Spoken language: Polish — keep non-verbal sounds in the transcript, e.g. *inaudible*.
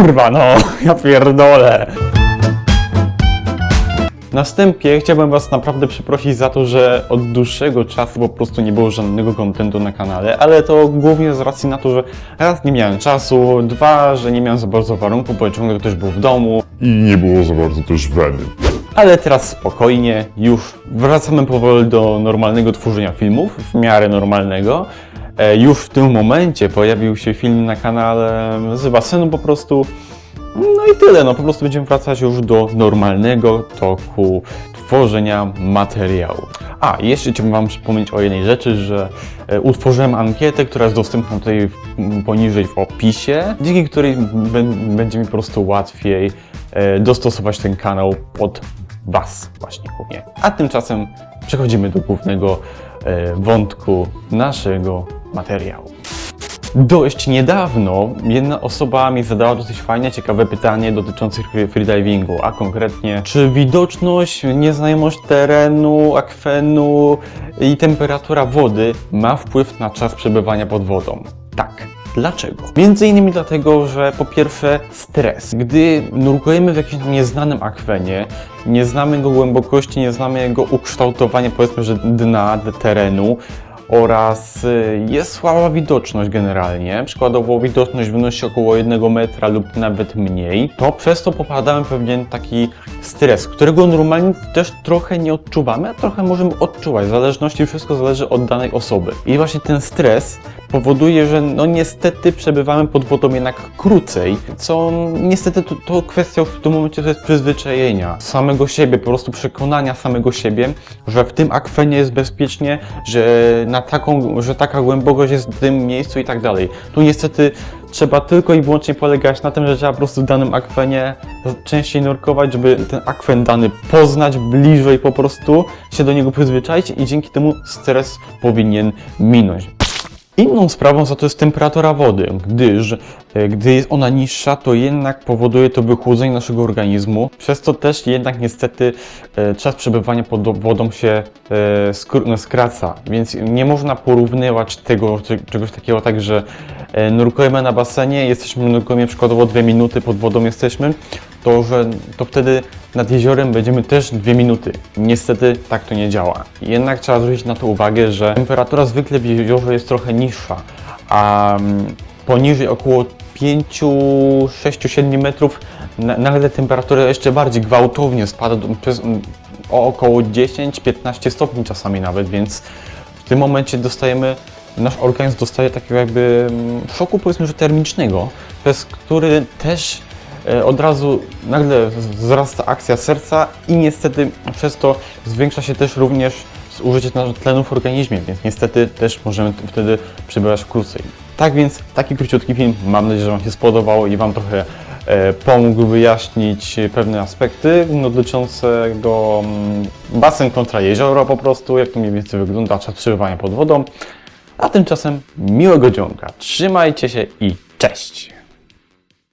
kurwa, no, *laughs* ja pierdolę. Na wstępie chciałbym Was naprawdę przeprosić za to, że od dłuższego czasu po prostu nie było żadnego kontentu na kanale, ale to głównie z racji na to, że raz nie miałem czasu, dwa, że nie miałem za bardzo warunków, bo ciągle też był w domu, I nie było za bardzo też weny. ale teraz spokojnie, już wracamy powoli do normalnego tworzenia filmów, w miarę normalnego. E, Już w tym momencie pojawił się film na kanale z basenu po prostu. No i tyle, no po prostu będziemy wracać już do normalnego toku tworzenia materiału. A, jeszcze chciałbym Wam przypomnieć o jednej rzeczy, że e, utworzyłem ankietę, która jest dostępna tutaj poniżej w opisie, dzięki której bę- będzie mi po prostu łatwiej e, dostosować ten kanał pod Was właśnie głównie. A tymczasem przechodzimy do głównego wątku naszego materiału. Dość niedawno jedna osoba mi zadała dosyć fajne, ciekawe pytanie dotyczące free- freedivingu, a konkretnie czy widoczność, nieznajomość terenu, akwenu i temperatura wody ma wpływ na czas przebywania pod wodą? Tak. Dlaczego? Między innymi dlatego, że po pierwsze stres. Gdy nurkujemy w jakimś nieznanym akwenie, nie znamy go głębokości, nie znamy jego ukształtowania, powiedzmy, że dna, terenu, oraz y, jest słaba widoczność generalnie. Przykładowo widoczność wynosi około 1 metra lub nawet mniej. To przez to popadamy w pewien taki stres, którego normalnie też trochę nie odczuwamy, a trochę możemy odczuwać. W zależności wszystko zależy od danej osoby. I właśnie ten stres powoduje, że no niestety przebywamy pod wodą jednak krócej, co niestety to, to kwestia w tym momencie to jest przyzwyczajenia samego siebie, po prostu przekonania samego siebie, że w tym akwenie jest bezpiecznie, że na taką, że taka głębokość jest w tym miejscu i tak dalej. Tu niestety trzeba tylko i wyłącznie polegać na tym, że trzeba po prostu w danym akwenie częściej nurkować, żeby ten akwen dany poznać bliżej po prostu, się do niego przyzwyczaić i dzięki temu stres powinien minąć. Inną sprawą za to jest temperatura wody, gdyż e, gdy jest ona niższa, to jednak powoduje to wychłodzenie naszego organizmu, przez to też jednak niestety e, czas przebywania pod wodą się e, no, skraca, więc nie można porównywać tego, czegoś takiego tak, że nurkujemy na basenie, jesteśmy nurkujemy przykładowo dwie minuty pod wodą jesteśmy, to że to wtedy nad jeziorem będziemy też dwie minuty. Niestety tak to nie działa. Jednak trzeba zwrócić na to uwagę, że temperatura zwykle w jeziorze jest trochę niższa, a mm, poniżej około 5, 6, 7 metrów na- nagle temperatura jeszcze bardziej gwałtownie spada przez, mm, o około 10-15 stopni czasami nawet, więc w tym momencie dostajemy, nasz organizm dostaje takiego jakby mm, szoku powiedzmy, że termicznego, przez który też od razu nagle wzrasta akcja serca i niestety przez to zwiększa się też również zużycie tlenu w organizmie, więc niestety też możemy wtedy przebywać krócej. Tak więc taki króciutki film, mam nadzieję, że Wam się spodobał i Wam trochę e, pomógł wyjaśnić pewne aspekty no, dotyczącego mm, basen kontra jezioro po prostu, jak to mniej więcej wygląda czas przebywania pod wodą. A tymczasem miłego dzionka, trzymajcie się i cześć!